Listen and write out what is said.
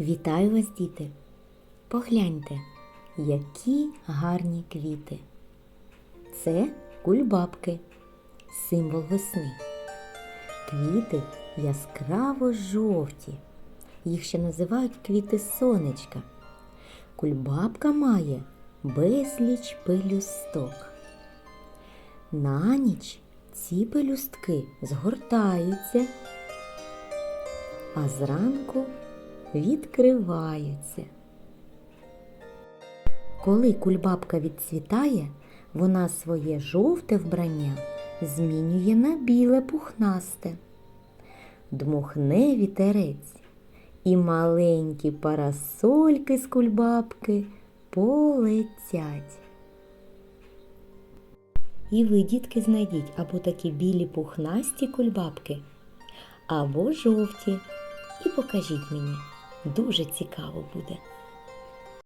Вітаю вас, діти! Погляньте, які гарні квіти. Це кульбабки, символ весни. Квіти яскраво жовті. Їх ще називають квіти сонечка. Кульбабка має безліч пелюсток. На ніч ці пелюстки згортаються, а зранку відкриваються. Коли кульбабка відцвітає, вона своє жовте вбрання змінює на біле пухнасте. Дмухне вітерець, і маленькі парасольки з кульбабки полетять. І ви, дітки, знайдіть або такі білі пухнасті кульбабки, або жовті. І покажіть мені, дуже цікаво буде.